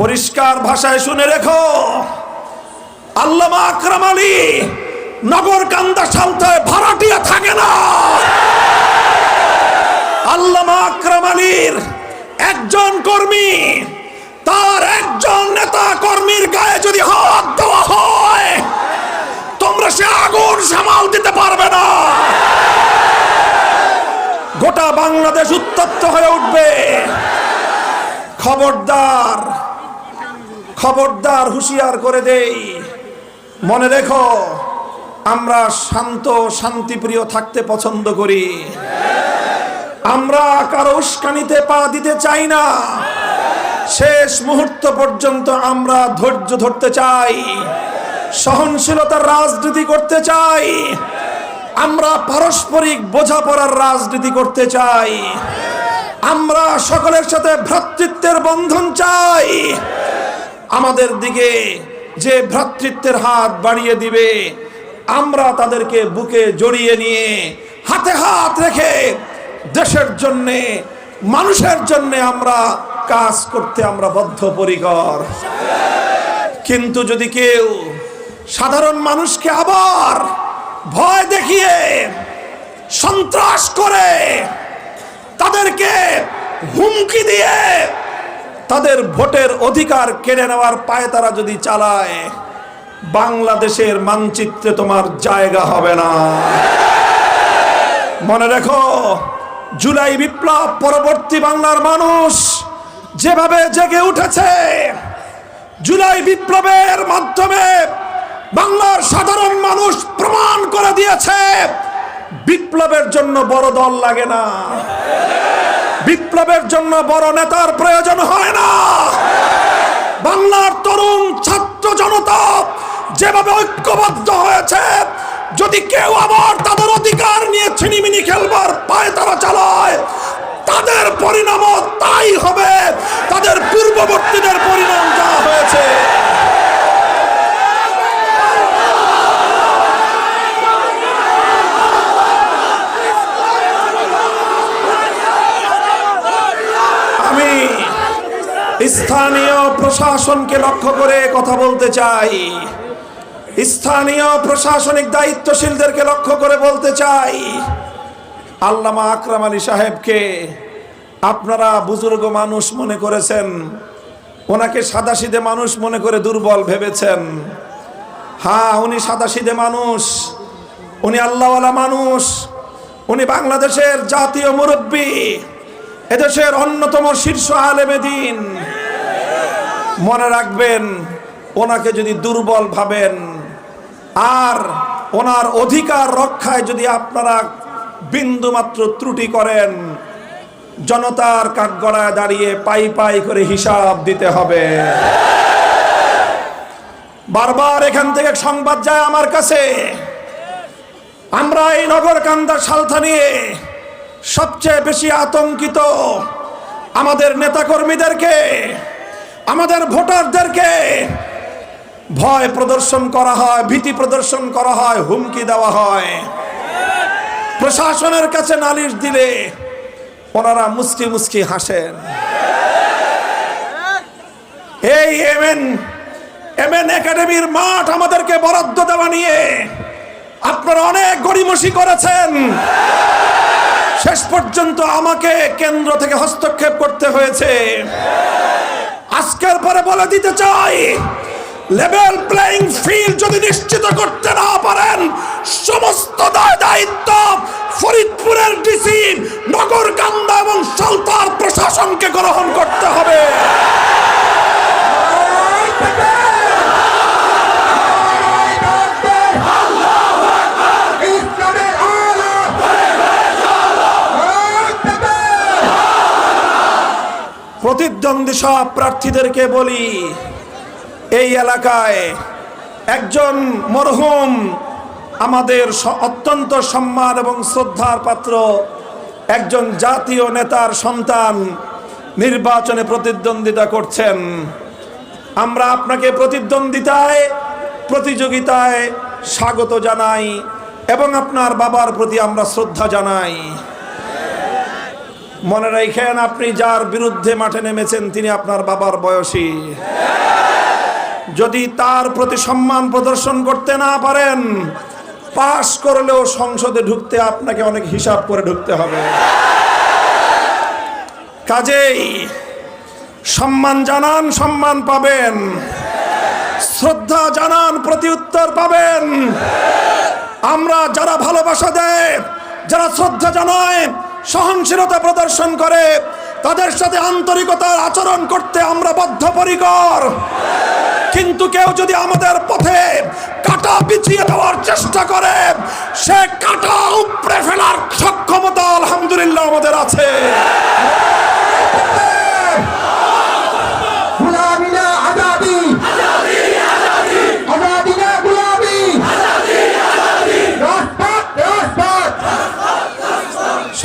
পরিষ্কার ভাষায় শুনে রেখো। আল্লামা আকরাম আলী নগর কান্দা সালতায় ভাড়াটিয়া থাকে না। আল্লামা আকরাম আলীর একজন কর্মী, তার একজন নেতা কর্মীর গায়ে যদি হাত দেওয়া হয়, তোমরা সে আগুন সামাল দিতে পারবে না। গোটা বাংলাদেশ উত্তপ্ত হয়ে উঠবে। খবরদার খবরদার হুঁশিয়ার করে দেই। মনে রেখো, আমরা শান্ত, শান্তিপ্রিয় থাকতে পছন্দ করি। আমরা কারও উস্কানিতে পা দিতে চাই না। শেষ মুহূর্ত পর্যন্ত আমরা ধৈর্য ধরতে চাই। সহনশীলতার রাজনীতি করতে চাই। আমরা পারস্পরিক বোঝাপড়ার রাজনীতি করতে চাই। আমরা সকলের সাথে ভ্রাতৃত্বের বন্ধন চাই। আমাদের দিকে যে ভ্রাতৃত্বের হাত বাড়িয়ে দিবে, আমরা তাদেরকে বুকে জড়িয়ে নিয়ে হাতে হাত রেখে দেশের জন্যে, মানুষের জন্যে আমরা কাজ করতে আমরা বদ্ধপরিকর। কিন্তু যদি কেউ সাধারণ মানুষকে আবার ভয় দেখিয়ে সন্ত্রাস করে, তাদেরকে হুমকি দিয়ে তাদের ভোটের অধিকার কেড়ে নেওয়ার পায়ে তারা যদি চালায়, বাংলাদেশের মানচিত্রে তোমার জায়গা হবে না। মনে রেখো, জুলাই বিপ্লব পরবর্তী বাংলার মানুষ যেভাবে জেগে উঠেছে, জুলাই বিপ্লবের মাধ্যমে বাংলার সাধারণ মানুষ প্রমাণ করে দিয়েছে, বিপ্লবের জন্য বড় দল লাগে না। বিপ্লবের জন্য বড় নেতার প্রয়োজন হয় না। বাংলার তরুণ ছাত্র জনতা যেভাবে ঐক্যবদ্ধ হয়েছে, যদি কেউ আবার তাদের অধিকার নিয়ে ছিনিমিনি খেলবার পায়ে তারা চালায়, তাদের পরিণামও তাই হবে। তাদের পূর্ববর্তীদের পরিণাম যা হয়েছে আমি স্থানীয় প্রশাসনকে লক্ষ্য করে কথা বলতে চাই। স্থানীয় প্রশাসনিক দায়িত্বশীলদেরকে লক্ষ্য করে বলতে চাই। আল্লামা আকরাম আলী সাহেবকে আপনারা বুজুর্গ মানুষ মনে করেছেন, ওনাকে সাদাসিদে মানুষ মনে করে দুর্বল ভেবেছেন। হ্যাঁ উনি সাদাসিদে মানুষ, উনি আল্লাহওয়ালা মানুষ, উনি বাংলাদেশের জাতীয় মুরব্বী, এদেশের অন্যতম শীর্ষ আলেমে দিন। মনে রাখবেন, ওনাকে যদি দুর্বল ভাবেন, আর ওনার অধিকার রক্ষায় যদি আপনারা বিন্দুমাত্র ত্রুটি করেন, জনতার কাঠগড়ায় দাঁড়িয়ে পাই পাই করে হিসাব দিতে হবে। বারবার এখান থেকে সংবাদ যায় আমার কাছে। আমরা এই নগরকান্দা সালথা নিয়ে সবচেয়ে বেশি আতঙ্কিত আমাদের নেতাকর্মীদেরকে আমাদের ভোটারদেরকে ভয় প্রদর্শন করা হয়, ভীতি প্রদর্শন করা হয়, হুমকি দেওয়া হয়। প্রশাসনের কাছে নালিশ দিলে ওনারা মুস্কি মুস্কি হাসেন। এই এমএন এমএন একাডেমির মাঠ আমাদেরকে বরাদ্দ দেওয়া নিয়ে আপনারা অনেক গড়িমসি করেছেন। শেষ পর্যন্ত আমাকে কেন্দ্র থেকে হস্তক্ষেপ করতে হয়েছে। আজকের পরে বলে দিতে চাই লেভেল প্লেইং ফিল্ড যদি নিশ্চিত করতে না পারেন, সমস্ত দায় দায়িত্ব ফরিদপুরের ডিসি নগরকান্দা এবং সালতার প্রশাসনকে গ্রহণ করতে হবে ইসলামের আলো প্রতিদ্বন্দ্বী সব প্রার্থীদেরকে বলি, এই এলাকায় একজন মরহুম আমাদের অত্যন্ত সম্মান এবং শ্রদ্ধার পাত্র, একজন জাতীয় নেতার সন্তান নির্বাচনে প্রতিদ্বন্দ্বিতা করছেন। আমরা আপনাকে প্রতিদ্বন্দ্বিতায়, প্রতিযোগিতায় স্বাগত জানাই এবং আপনার বাবার প্রতি আমরা শ্রদ্ধা জানাই। মনে রাখেন, আপনি যার বিরুদ্ধে মাঠে নেমেছেন, তিনি আপনার বাবার বয়সী। যদি তার প্রতি সম্মান প্রদর্শন করতে না পারেন, পাশ করলেও সংসদে ঢুকতে আপনাকে অনেক হিসাব করে ঢুকতে হবে। কাজেই সম্মান জানান, সম্মান পাবেন। শ্রদ্ধা জানান, প্রতি উত্তর পাবেন। আমরা যারা ভালোবাসা দেয়, যারা শ্রদ্ধা জানায় সহনশীলতা প্রদর্শন করে। তাদের সাথে আন্তরিকতার আচরণ করতে আমরা বদ্ধপরিকর কিন্তু কেউ যদি আমাদের পথে কাটা পিছিয়ে দেওয়ার চেষ্টা করে, সে কাটা উপরে ফেলার সক্ষমতা আলহামদুলিল্লাহ আমাদের আছে।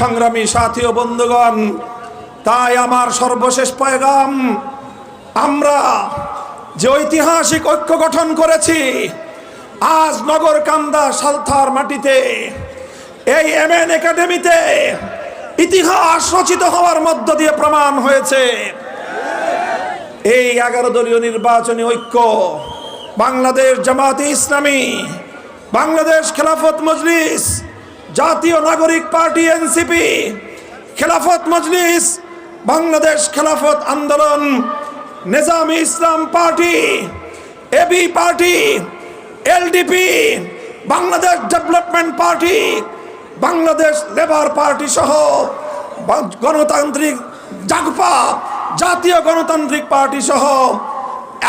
সংগ্রামী সাথী ও বন্ধুগণ, তাই আমার সর্বশেষ পয়গাম, আমরা যে ঐতিহাসিক ঐক্য গঠন করেছি, আজ নগর কান্দা সালথার মাটিতে, এই এম এন একাডেমিতে ইতিহাস রচিত হওয়ার মধ্য দিয়ে প্রমাণ হয়েছে। এই এগারো দলীয় নির্বাচনী ঐক্য বাংলাদেশ জামাতে ইসলামী, বাংলাদেশ খেলাফত মজলিস জাতীয় নাগরিক পার্টি এনসিপি। খেলাফত Majlis, Bangladesh Khelafat Andolan, Nizami Islam party AB party LDP Bangladesh development party, Bangladesh labour party সহ গণতান্ত্রিক জাগপা, জাতীয় গণতান্ত্রিক পার্টি সহ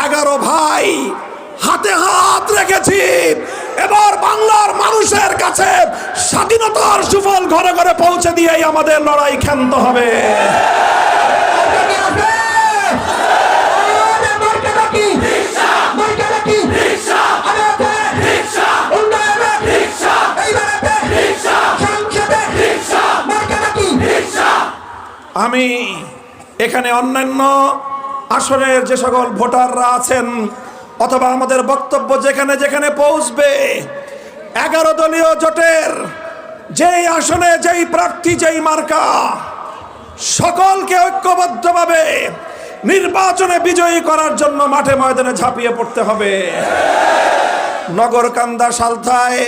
এগারো ভাই হাতে হাত রেখেছি। এবার বাংলার মানুষের কাছে স্বাধীনতার সুফল ঘরে ঘরে পৌঁছে দিয়েই আমাদের লড়াই ক্ষান্ত হবে। আমি এখানে অন্যান্য আসরের যে সকল ভোটাররা আছেন অথবা আমাদের বক্তব্য যেখানে যেখানে পৌঁছবে, এগারো দলীয় জোটের যেই আসনে, যেই প্রার্থী, যেই মার্কা, সকলকে ঐক্যবদ্ধভাবে নির্বাচনে বিজয়ী করার জন্য মাঠে ময়দানে ঝাঁপিয়ে পড়তে হবে। নগরকান্দা সালথায়,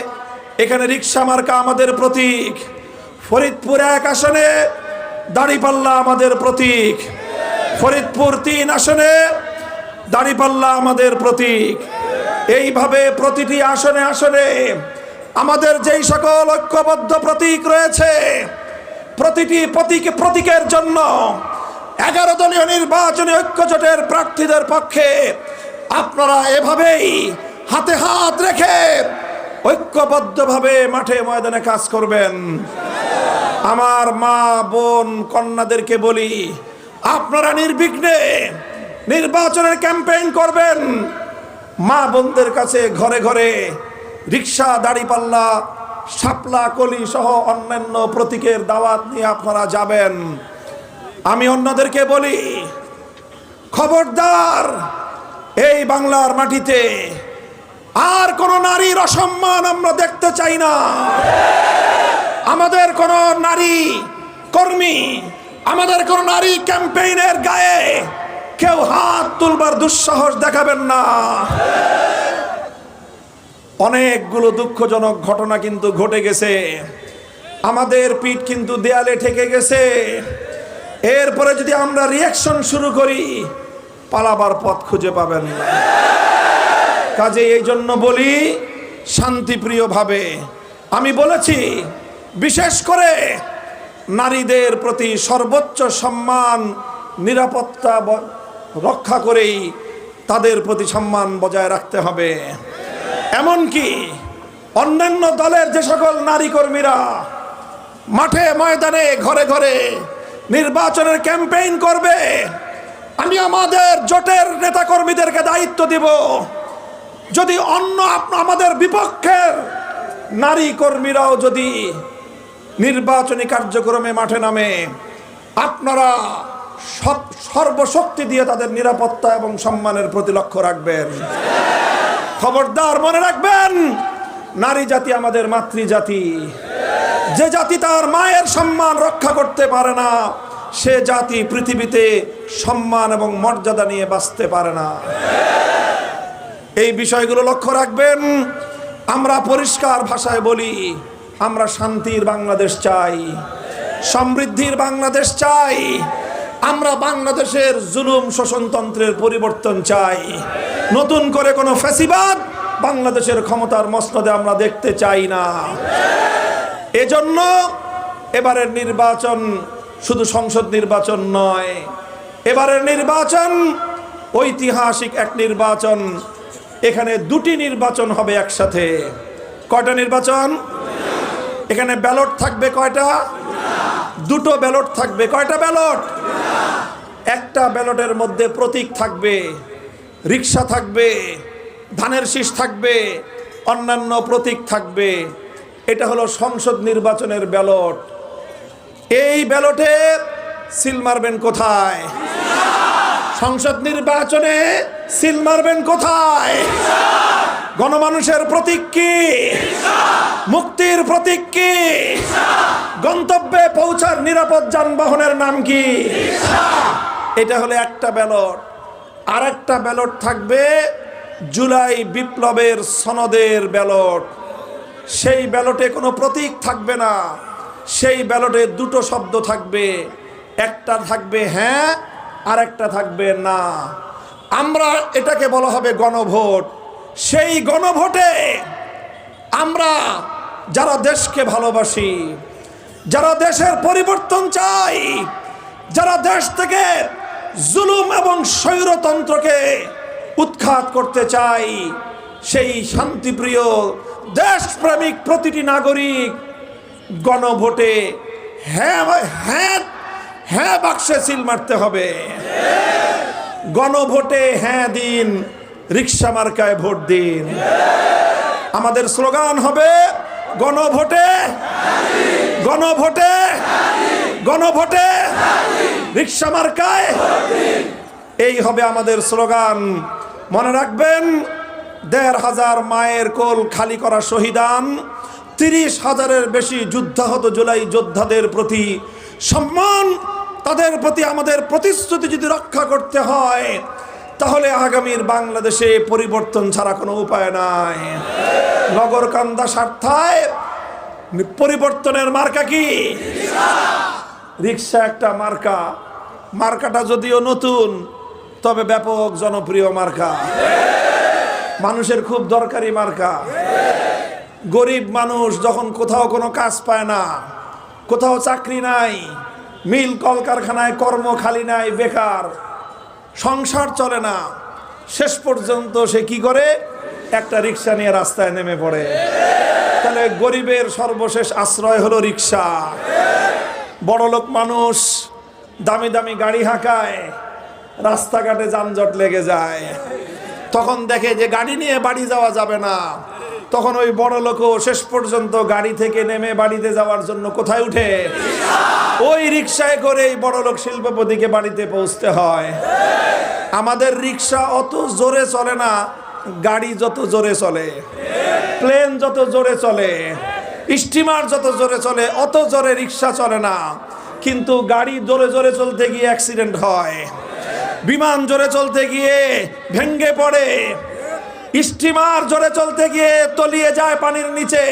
এখানে রিক্সা মার্কা আমাদের প্রতীক। ফরিদপুর এক আসনে, দাড়িপাল্লা আমাদের প্রতীক। ফরিদপুর তিন আসনে দাড়িপাল্লা আমাদের প্রতীক। এইভাবে প্রতিটি আসনে আসনে আমাদের যেই সকল ঐক্যবদ্ধ প্রতীক রয়েছে, প্রতিটি প্রতীক প্রতীকের জন্য এগারো দলীয় নির্বাচনী ঐক্যজোটের প্রার্থীদের পক্ষে আপনারা এভাবেই হাতে হাত রেখে ঐক্যবদ্ধভাবে মাঠে ময়দানে কাজ করবেন। আমার মা, বোন, কন্যাদেরকে বলি, আপনারা নির্বিঘ্নে নির্বাচনের ক্যাম্পেইন করবেন। মা বোনদের কাছে ঘরে ঘরে রিক্সা দাড়িপাল্লা শাপলা, কলি সহ অন্যান্য প্রতীকের দাওয়াত নিয়ে আপনারা যাবেন। আমি অন্যদেরকে বলি, খবরদার, এই বাংলার মাটিতে আর কোন নারীর অসম্মান আমরা দেখতে চাই না। আমাদের কোন নারী কর্মী, আমাদের কোন নারী ক্যাম্পেইনের গায়ে কেউ হাত তুলবার দুঃসাহস দেখাবেন না। অনেকগুলো দুঃখজনক ঘটনা কিন্তু ঘটে গেছে। আমাদের পিঠ কিন্তু দেয়ালে ঠেকে গেছে। এরপরে যদি আমরা রিয়াকশন শুরু করি, পালাবার পথ খুঁজে পাবেন না। কাজে এই জন্য বলি, শান্তিপ্রিয়ভাবে, আমি বলেছি, বিশেষ করে নারীদের প্রতি সর্বোচ্চ সম্মান, নিরাপত্তা রক্ষা করেই তাদের প্রতি সম্মান বজায় রাখতে হবে। এমনকি অন্যান্য দলের যে সকল নারী কর্মীরা মাঠে ময়দানে ঘরে ঘরে নির্বাচনের ক্যাম্পেইন করবে, আমি আমাদের জোটের নেতাকর্মীদেরকে দায়িত্ব দিব। যদি অন্য আমাদের বিপক্ষের নারী কর্মীরাও যদি নির্বাচনী কার্যক্রমে মাঠে নামে, আপনারা সব- সর্বশক্তি দিয়ে তাদের নিরাপত্তা এবং সম্মানের প্রতি লক্ষ্য রাখবেন। খবরদার মনে রাখবেন, নারী জাতি আমাদের মাতৃজাতি। যে জাতি তার মায়ের সম্মান রক্ষা করতে পারে না, সে জাতি পৃথিবীতে সম্মান এবং মর্যাদা নিয়ে বাঁচতে পারে না। এই বিষয়গুলো লক্ষ্য রাখবেন, আমরা পরিষ্কার ভাষায় বলি, আমরা শান্তির বাংলাদেশ চাই, সমৃদ্ধির বাংলাদেশ চাই আমরা বাংলাদেশের জুলুম শোষণতন্ত্রের পরিবর্তন চাই। নতুন করে কোনো ফ্যাসিবাদ বাংলাদেশের ক্ষমতার মসনদে আমরা দেখতে চাই না। এজন্য এবারের নির্বাচন শুধু সংসদ নির্বাচন নয়, এবারের নির্বাচন ঐতিহাসিক এক নির্বাচন। এখানে দুটি নির্বাচন হবে একসাথে। কয়টা নির্বাচন? এখানে ব্যালট থাকবে কয়টা? দুটো ব্যালট থাকবে। কয়টা ব্যালট? একটা ব্যালটের মধ্যে প্রতীক থাকবে, রিক্সা থাকবে, ধানের শীষ থাকবে, অন্যান্য প্রতীক থাকবে। এটা হলো সংসদ নির্বাচনের ব্যালট। এই ব্যালটে সিল মারবেন কোথায়? সংসদ নির্বাচনে সিল মারবেন কোথায়? গণমানুষের প্রতীক কি? মুক্তির প্রতীক কি? গন্তব্যে পৌঁছার নিরাপদ যানবাহনের নাম কি? এটা হলো একটা ব্যালট। আর একটা ব্যালট থাকবে জুলাই বিপ্লবের সনদের ব্যালট। সেই ব্যালটে কোনো প্রতীক থাকবে না। সেই ব্যালটে দুটো শব্দ থাকবে। একটা থাকবে হ্যাঁ আর একটা থাকবে না। আমরা এটাকে বলা হবে গণভোট। সেই গণভোটে আমরা যারা দেশকে ভালোবাসি যারা দেশের পরিবর্তন চাই যারা দেশ থেকে জুলুম এবং স্বৈরতন্ত্রকে উৎখাত করতে চাই সেই শান্তিপ্রিয় দেশপ্রেমিক প্রতিটি নাগরিক গণভোটে হ্যাঁ হ্যাঁ হ্যাঁ বাক্সে সিল মারতে হবে। গণভোটে হ্যাঁ দিন, রিক্সা মার্কায় ভোট দিন। আমাদের স্লোগান হবে গণভোটে গণভোটে গণভোটে রিক্সা মার্কায়। এই হবে আমাদের স্লোগান। মনে রাখবেন, দেড় হাজার মায়ের কোল খালি করা শহীদান, তিরিশ হাজারের বেশি যুদ্ধাহত জুলাই যোদ্ধাদের প্রতি সম্মান, তাদের প্রতি আমাদের প্রতিশ্রুতি যদি রক্ষা করতে হয়, তাহলে আগামীর বাংলাদেশে পরিবর্তন ছাড়া কোনো উপায় নাই। নগরকান্দা স্বার্থায় পরিবর্তনের মার্কা কি? রিক্সা একটা মার্কা। মার্কাটা যদিও নতুন, তবে ব্যাপক জনপ্রিয় মার্কা। মানুষের খুব দরকারি মার্কা। গরিব মানুষ যখন কোথাও কোনো কাজ পায় না, কোথাও চাকরি নাই, মিল কলকারখানায় কর্ম খালি নাই, বেকার, সংসার চলে না, শেষ পর্যন্ত সে কি করে? একটা রিক্সা নিয়ে রাস্তায় নেমে পড়ে। তাহলে গরিবের সর্বশেষ আশ্রয় হলো রিক্সা। বড়লোক মানুষ দামি দামি গাড়ি হাঁকায়, রাস্তাঘাটে যানজট লেগে যায়। তখন দেখে যে গাড়ি নিয়ে বাড়ি যাওয়া যাবে না। তখন ওই বড় লোকও শেষ পর্যন্ত গাড়ি থেকে নেমে বাড়িতে যাওয়ার জন্য কোথায় উঠে? ওই রিক্সায় করে এই বড় লোক শিল্পপতিকে বাড়িতে পৌঁছতে হয়। আমাদের রিক্সা অত জোরে চলে না গাড়ি যত জোরে চলে, প্লেন যত জোরে চলে, স্টিমার যত জোরে চলে, অত জোরে রিক্সা চলে না। কিন্তু গাড়ি জোরে জোরে চলতে গিয়ে অ্যাক্সিডেন্ট হয়। বিমান জোরে চলতে গিয়ে ভেঙ্গে পড়ে। স্টিমার জোরে চলতে গিয়ে তলিয়ে যায় পানির নিচে।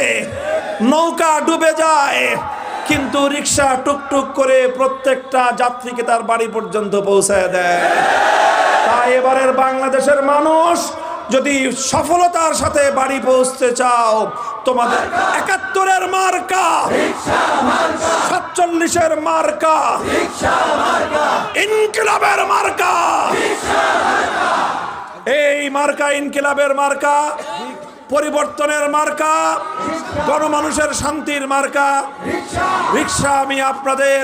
নৌকা ডুবে যায়। কিন্তু রিক্সা টুকটুক করে প্রত্যেকটা যাত্রীকে তার বাড়ি পর্যন্ত পৌঁছায় দেয়। তাই এবারের বাংলাদেশের মানুষ যদি সফলতার সাথে বাড়ি পৌঁছতে চাও, তোমাদের একাত্তরের মার্কা, সাতচল্লিশের মার্কা, ইনকিলাবের মার্কা। এই মার্কা ইনকিলাবের মার্কা, পরিবর্তনের মার্কা, গণমানুষের শান্তির মার্কা। রিক্সা আমি আপনাদের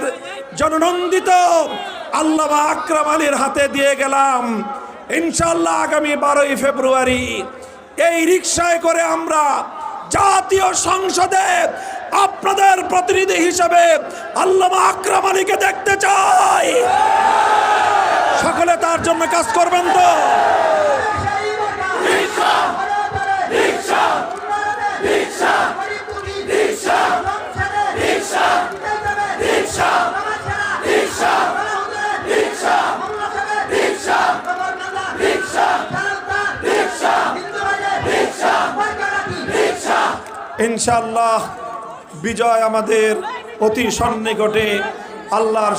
জননন্দিত আল্লামা আকরাম আলীর হাতে দিয়ে গেলাম। ইনশাল্লাহ আগামী বারোই ফেব্রুয়ারি এই রিক্সায় করে আমরা জাতীয় সংসদে আপনাদের প্রতিনিধি হিসেবে আল্লামা আকরাম আলীকে দেখতে চাই। সকলে তার জন্য কাজ করবেন তো রিক্সা ইনশাআল্লাহ বিজয় আমাদের অতি সন্নিকটে আল্লাহর